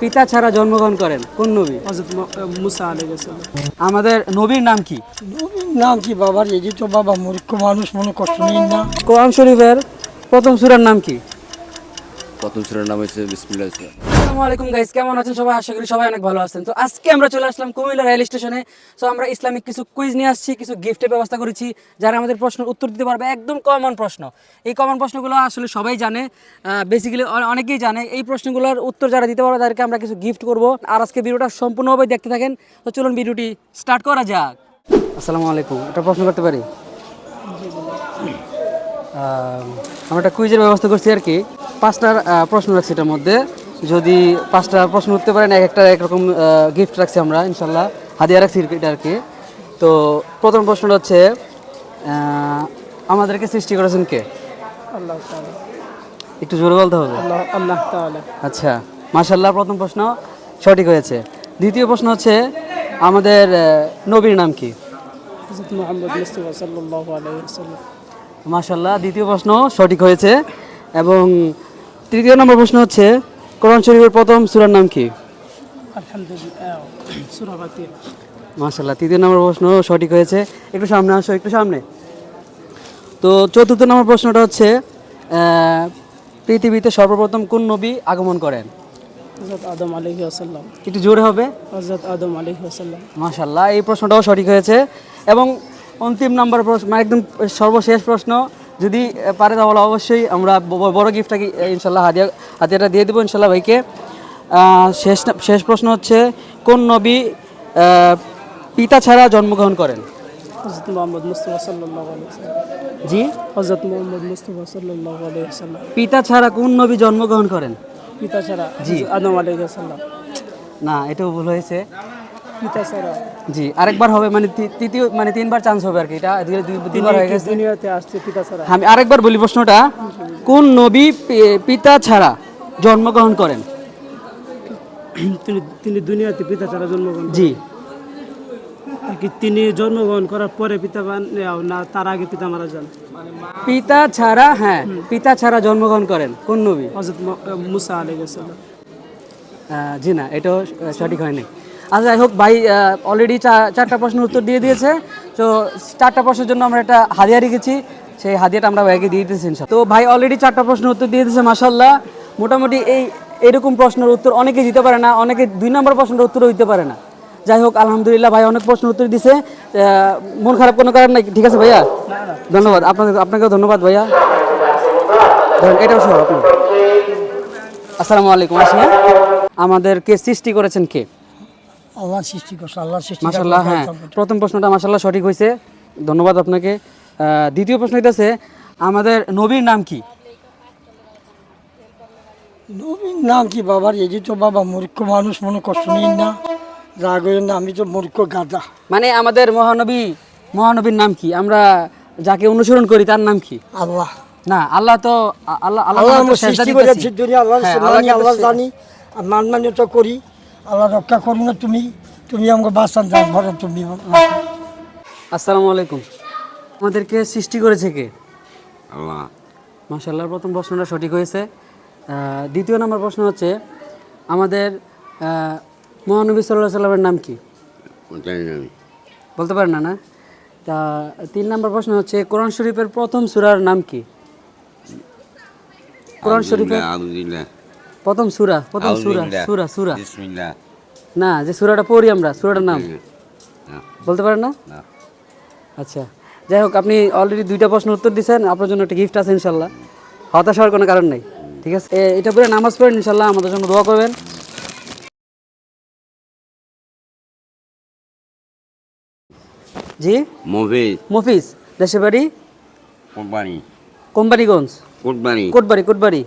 পিতা ছাড়া জন্মগ্রহণ করেন। কোন নবী? মুসা আমাদের নবীর নাম কি? নবীর নাম কি বাবার এই তো বাবা মূর্খ মানুষ মনে কষ্ট নেই না। কোরআন শরীফের প্রথম সুরার নাম কি? প্রথম সুরার নাম হচ্ছে বিসমিল্লাহ আসসালামু আলাইকুম গাইস কেমন আছেন সবাই? আশা করি সবাই অনেক ভালো আছেন। তো আজকে আমরা চলে আসলাম কুমিল্লা রেল স্টেশনে। তো আমরা ইসলামিক কিছু কুইজ নিয়ে আসছি, কিছু গিফটের ব্যবস্থা করেছি, যারা আমাদের প্রশ্নের উত্তর দিতে পারবে। একদম কমন প্রশ্ন। এই কমন প্রশ্নগুলো আসলে সবাই জানে। বেসিক্যালি অনেকেই জানে। এই প্রশ্নগুলোর উত্তর যারা দিতে পারবে, তাদেরকে আমরা কিছু গিফট করব। আর আজকে ভিডিওটা সম্পূর্ণভাবে দেখতে থাকেন। তো চলুন ভিডিওটি স্টার্ট করা যাক। আসসালামু আলাইকুম। একটা প্রশ্ন করতে পারি? আমরা একটা কুইজের ব্যবস্থা করছি আর কি। পাঁচটার প্রশ্ন রাখছি এটার মধ্যে। যদি পাঁচটা প্রশ্ন উঠতে পারেন এক একটা একরকম গিফট রাখছি আমরা ইনশাল্লাহ। হাদিয়া রাখছি এটা আর কি। তো প্রথম প্রশ্নটা হচ্ছে আমাদেরকে সৃষ্টি করেছেন কে? আল্লাহ একটু জোরে বলতে হবে? আল্লাহ আচ্ছা মাশাল্লাহ প্রথম প্রশ্ন সঠিক হয়েছে। দ্বিতীয় প্রশ্ন হচ্ছে আমাদের নবীর নাম কি? মাশাল্লাহ দ্বিতীয় প্রশ্ন সঠিক হয়েছে। এবং তৃতীয় নম্বর প্রশ্ন হচ্ছে কোরআন শরীফের প্রথম সূরার নাম কি? মাশাল্লাহ তৃতীয় নম্বর প্রশ্ন সঠিক হয়েছে। একটু সামনে আসো একটু সামনে। তো চতুর্থ নম্বর প্রশ্নটা হচ্ছে পৃথিবীতে সর্বপ্রথম কোন নবী আগমন করেন? হজরত আদম আলাইহি একটু জোরে হবে? হজরত আদম আলাইহি মাশাল্লাহ এই প্রশ্নটাও সঠিক হয়েছে। এবং অন্তিম নাম্বার প্রশ্ন মানে একদম সর্বশেষ প্রশ্ন যদি পারে তাহলে অবশ্যই আমরা বড় গিফটটাকে ইনশাল্লাহ হাদিয়া হাদিয়াটা দিয়ে দেবো ইনশাল্লাহ ভাইকে। শেষ শেষ প্রশ্ন হচ্ছে কোন নবী পিতা ছাড়া জন্মগ্রহণ করেন? হজরত মুহাম্মদ মুস্তাফা সাল্লাল্লাহু জি? হজরত মুহাম্মদ মুস্তাফা আলাইহি পিতা ছাড়া কোন নবী জন্মগ্রহণ করেন? পিতা ছাড়া জি। আদম আলাইহি না এটাও ভুল হয়েছে। জি আরেকবার হবে মানে তৃতীয় মানে তিনবার চান্স হবে আর কি। এটা দুই- দুই- দুইবার হয়ে গেছে। আমি আরেকবার বলি প্রশ্নটা কোন নবী পিতা ছাড়া জন্মগ্রহণ করেন? তিনি দুনিয়াতে পিতা ছাড়া জন্মগ্রহণ জি। কি তিনি জন্মগ্রহণ করার পরে পিতা না তার আগে পিতা মারা যান। পিতা ছাড়া হ্যাঁ পিতা ছাড়া জন্মগ্রহণ করেন। কোন নবী? হজরত মুসা আলাইহি ওয়াসাল্লাম আহ, জি না এটাও সঠিক হয়নি। আচ্ছা যাই হোক, ভাই অলরেডি চারটা প্রশ্নের উত্তর দিয়ে দিয়েছে। তো চারটা প্রশ্নের জন্য আমরা একটা হাদিয়া রেখেছি। সেই হাদিয়াটা আমরা ভাইকে দিয়ে দিতেছি। তো ভাই অলরেডি চারটা প্রশ্নের উত্তর দিয়ে দিয়েছে মাসাল্লাহ মোটামুটি এই এরকম প্রশ্নের উত্তর অনেকে দিতে পারে না, অনেকে দুই নম্বর প্রশ্নের উত্তরও দিতে পারে না। যাই হোক, আলহামদুলিল্লাহ, ভাই, অনেক প্রশ্নের উত্তর দিছে। মন খারাপ কোনো কারণ নাই, ঠিক আছে ভাইয়া? ধন্যবাদ, আপনাকে, আপনাকেও ধন্যবাদ ভাইয়া। এটাও সহ আপনার। আসসালামু আলাইকুম, আসিয়া। আমাদেরকে সৃষ্টি করেছেন কে? আল্লাহ সৃষ্টি করছে আল্লাহ সৃষ্টি হ্যাঁ। প্রথম প্রশ্নটা সঠিক হয়েছে। ধন্যবাদ আপনাকে। দ্বিতীয় প্রশ্ন হইতেছে আমাদের নবীর নাম কি? নবীর নাম কি বাবার? এই যে তো বাবা মূর্খ মানুষ মনে কষ্ট নিন না? রাগ না আমি তো মূর্খ গাদা। মানে আমাদের মহানবী মহানবীর নাম কি? আমরা যাকে অনুসরণ করি তার নাম কি? আল্লাহ। না আল্লাহ তো আল্লাহ আল্লাহ আল্লাহ হ্যাঁ, মানি জানি আর মান মান্যতা করি। আল্লাহ রক্ষা করুন না তুমি তুমি আমাকে বাঁচান ভরো তুমি আসসালামু আলাইকুম। আমাদেরকে সৃষ্টি করেছে কে? আল্লাহ। মাশাল্লাহ প্রথম প্রশ্নটা সঠিক হয়েছে। দ্বিতীয় নম্বর প্রশ্ন হচ্ছে আমাদের মহানবী সাল্লাহ সাল্লামের নাম কি? বলতে পারেন না না? তা তিন নম্বর প্রশ্ন হচ্ছে কোরআন শরীফের প্রথম সুরার নাম কি? কোরআন শরীফের প্রথম সূরা প্রথম সূরা সূরা সূরা। বিসমিল্লাহ। না যে সূরাটা পড়ি আমরা সূরাটার নাম। বলতে পারেন না। আচ্ছা যাই হোক আপনি অলরেডি দুইটা প্রশ্ন উত্তর দিয়েছেন আপনার জন্য একটা গিফট আছে ইনশাল্লাহ। হতাশ হওয়ার কোনো কারণ নেই ঠিক আছে? এটা পরে নামাজ পড়েন ইনশাল্লাহ আমাদের জন্য দোয়া করবেন। জি? মফিজ। মফিজ দেশে বাড়ি? Company Companiganj company Kotbari Kotbari.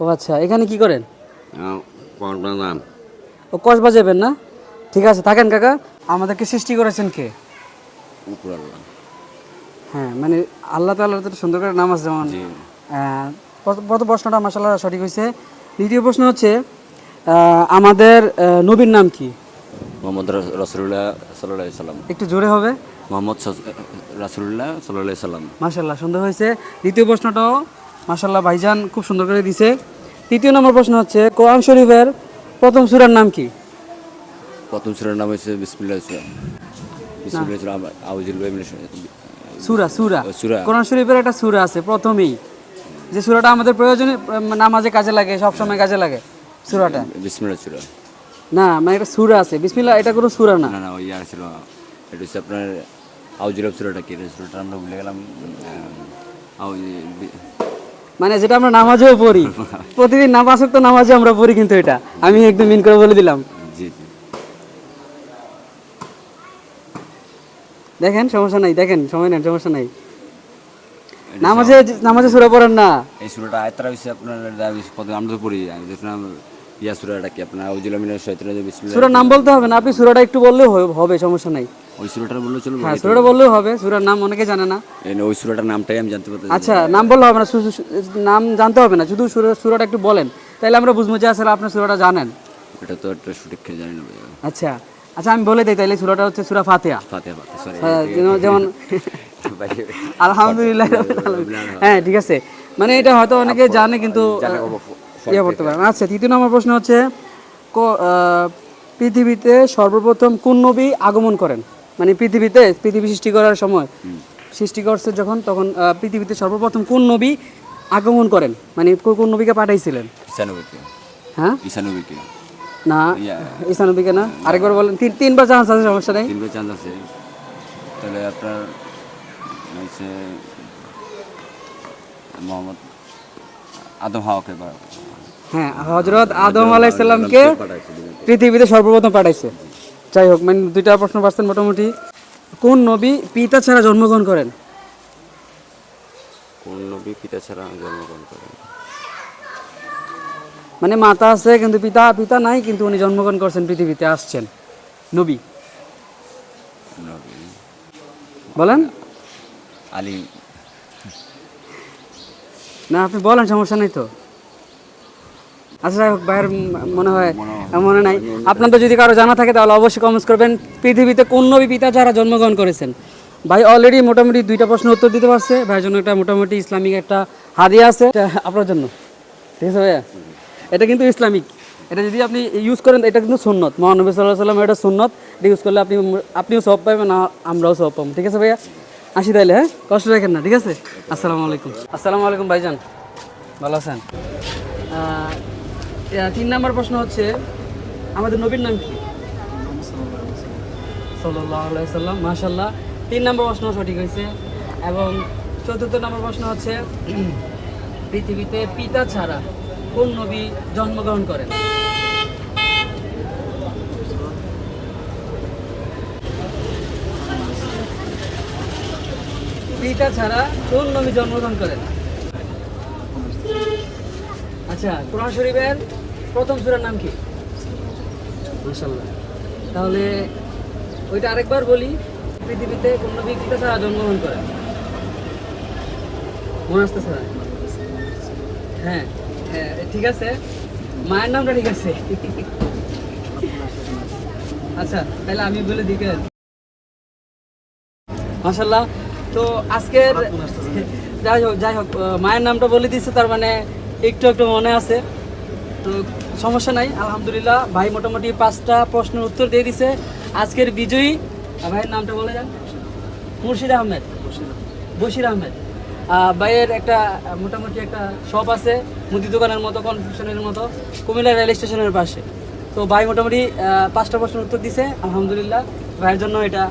ও আচ্ছা এখানে কি করেন? ও কস বাজাবেন না? ঠিক আছে থাকেন কাকা। আমাদেরকে সৃষ্টি করেছেন কে? হ্যাঁ মানে আল্লাহ তাল্লাহ তো সুন্দর করে নাম আছে যেমন প্রথম প্রশ্নটা মাসাল্লাহ সঠিক হয়েছে দ্বিতীয় প্রশ্ন হচ্ছে আমাদের নবীর নাম কি? মোহাম্মদ রসুল্লাহ সাল্লাহ সাল্লাম। একটু জোরে হবে। মোহাম্মদ রাসুল্লাহ সাল্লাহ সাল্লাম। মাসাল্লাহ সুন্দর হয়েছে দ্বিতীয় প্রশ্নটাও মাসাল্লাহ ভাইজান খুব সুন্দর করে দিছে। তৃতীয় নম্বর প্রশ্ন হচ্ছে কোরআন শরীফের প্রথম সুরার নাম কি? প্রথম সুরার নাম হচ্ছে বিসমিল্লাহ সুরা। বিসমিল্লাহ সুরা আউজুল সুরা সুরা। সুরা। কোরআন শরীফের একটা সুরা আছে প্রথমেই। যে সুরাটা আমাদের প্রয়োজনে নামাজে কাজে লাগে সব সময় কাজে লাগে সুরাটা। বিসমিল্লাহ সুরা। না মানে একটা সুরা আছে। বিসমিল্লাহ এটা কোনো সুরা না। না না ওই আর ছিল। এটা হচ্ছে আপনার আউজুল সুরাটা কি সুরাটা আমরা ভুলে গেলাম। আউজ মানে যেটা আমরা নামাজেও পড়ি। প্রতিদিন নামাজ তো নামাজে আমরা পড়ি কিন্তু এটা। আমি একদম মিন করে বলে দিলাম। দেখেন সমস্যা নাই দেখেন সময় নেন সমস্যা নাই। নামাজে নামাজে সুরা পড়েন না। এই সুরাটা আয়াতরা হইছে আপনার আমরা তো পড়ি ইয়া সুরাটা কি আপনার বিসমিল্লাহ সুরার নাম বলতে হবে না আপনি সুরাটা একটু বললেও হবে- সমস্যা নাই। ওই সুরাটা বললে চলবে হ্যাঁ সুরাটা বললেও হবে সুরার নাম অনেকে জানে না। এই ওই সুরাটার নামটাই আমি জানতে পারতেছি আচ্ছা নাম বললে হবে না নাম জানতে হবে না শুধু সুরাটা একটু বলেন। তাহলে আমরা বুঝব যে আসলে আপনার সুরাটা জানেন। এটা তো একটা সঠিক খেয়ে জানি না আচ্ছা আচ্ছা আমি বলে দিই তাহলে সুরাটা হচ্ছে সুরা ফাতিহা। ফাতে ফাতে সরি হ্যাঁ, যেমন- আলহামদুলিল্লাহ হ্যাঁ ঠিক আছে। মানে এটা হয়তো অনেকে জানে কিন্তু ইয়ে করতে পারে না। আচ্ছা তৃতীয় নম্বর প্রশ্ন হচ্ছে পৃথিবীতে সর্বপ্রথম কোন নবী আগমন করেন? মানে পৃথিবীতে পৃথিবী সৃষ্টি করার সময়। সৃষ্টি করছে যখন তখন পৃথিবীতে সর্বপ্রথম কোন নবী আগমন করেন? মানে কোন নবীকে পাঠাইছিলেন? হ্যাঁ? না। ঈসা নবীকে না? আরেকবার বলেন তিন তিনবার চান্স আছে সমস্যা নেই। তিনবার চান্স আছে। তাহলে আপনার হচ্ছে মোহাম্মদ আদম হাওয়াকে হ্যাঁ হজরত আদম আলাইসাল্লামকে পৃথিবীতে সর্বপ্রথম পাঠাইছে। যাই হোক মানে দুইটা প্রশ্ন পাচ্ছেন মোটামুটি। কোন নবী পিতা ছাড়া জন্মগ্রহণ করেন? কোন নবী পিতা ছাড়া জন্মগ্রহণ করেন? মানে মাতা আছে কিন্তু পিতা পিতা নাই কিন্তু উনি জন্মগ্রহণ করছেন পৃথিবীতে আসছেন। নবী। নবী। বলেন। আলী। না আপনি বলেন সমস্যা নেই তো। আচ্ছা যাই হোক ভাইয়ের মনে হয় মনে নাই। আপনাদের যদি কারও জানা থাকে তাহলে অবশ্যই কমেন্টস করবেন। পৃথিবীতে কোন নবী পিতা যারা জন্মগ্রহণ করেছেন? ভাই অলরেডি মোটামুটি দুইটা প্রশ্ন উত্তর দিতে পারছে। ভাইয়ের জন্য একটা মোটামুটি ইসলামিক একটা হাদিয়া আছে। আপনার জন্য। ঠিক আছে ভাইয়া? এটা কিন্তু ইসলামিক। এটা যদি আপনি ইউজ করেন এটা কিন্তু সুন্নত। মহানবী সাল্লাহ সাল্লাম এটা সুন্নত। এটা ইউজ করলে আপনি আপনিও সব পাবেন আর আমরাও সব পাবো। ঠিক আছে ভাইয়া? আসি তাইলে হ্যাঁ? কষ্ট রাখেন না ঠিক আছে? আসসালামু আলাইকুম। আসসালামু আলাইকুম ভাইজান। ভালো আছেন? তিন নম্বর প্রশ্ন হচ্ছে, আমাদের নবীর নাম কি? সাল্লাম মাশাল্লাহ তিন নম্বর প্রশ্ন সঠিক হয়েছে। এবং চতুর্থ নম্বর প্রশ্ন হচ্ছে, পৃথিবীতে পিতা ছাড়া কোন নবী জন্মগ্রহণ করেন? পিতা ছাড়া কোন নবী জন্মগ্রহণ করেন? আচ্ছা কোরআন শরীফের প্রথম সূরার নাম কি? মাশাআল্লাহ তাহলে ওইটা আরেকবার বলি পৃথিবীতে কোন নবী পিতা ছাড়া জন্মগ্রহণ করেন মনে আসতেছে না? হ্যাঁ ঠিক আছে। মায়ের নামটা ঠিক আছে। আচ্ছা তাহলে আমি বলে দিই কেন? মাশাল্লাহ তো আজকের যাই হোক যাই হোক মায়ের নামটা বলে দিচ্ছে তার মানে একটু একটু মনে আছে। তো সমস্যা নাই আলহামদুলিল্লাহ। ভাই মোটামুটি পাঁচটা প্রশ্নের উত্তর দিয়ে দিছে। আজকের বিজয়ী ভাইয়ের নামটা বলে যান মুর্শিদ আহমেদ। বশির আহমেদ। ভাইয়ের একটা মোটামুটি একটা শপ আছে মুদি দোকানের মতো কনফিউশনের মতো কুমিল্লা রেল স্টেশনের পাশে। তো ভাই মোটামুটি পাঁচটা প্রশ্নের উত্তর দিছে আলহামদুলিল্লাহ। ভাইয়ের জন্য এটা